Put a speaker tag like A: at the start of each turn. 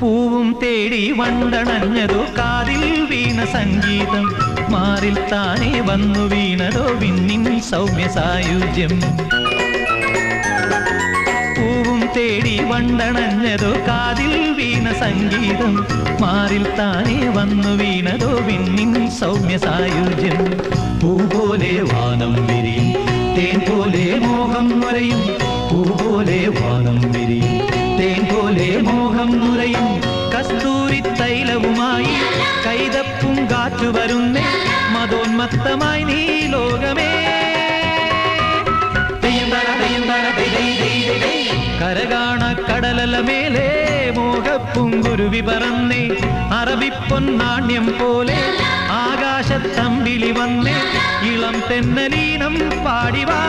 A: പൂവും തേടി വണ്ടണഞ്ഞതോ കാതിൽ വീണ സംഗീതം. മാറിൽ താനെ വന്നു വീണതോ വിണ്ണിൻ സൗമ്യ സായുജ്യം പൂവും തേടി വണ്ടണഞ്ഞതോ കാതിൽ വീണ സംഗീതം. മാറിൽ താനെ വന്നു വീണതോ വിണ്ണിൻ സൗമ്യ സായുജ്യം പൂ പോലെ വാനം വിരിയും തേൻ പോലെ മോഹം വരയും. പൂ പോലെ വാനം വിരിയും തേൻ പോലെ മോഹം തൈലവുമായി കൈതപ്പും കാറ്റു വരുന്നേ. മതോന്മത്തമായി നീ ലോകമേ. കരകാണ കടലല മേലെ ഗുരുവി പറന്നേ. അറബിപ്പൊന്നാണ്യം പോലെ ആകാശത്തമ്പിളി വന്നേ. ഇളം തെന്നലീനം പാടിവാ.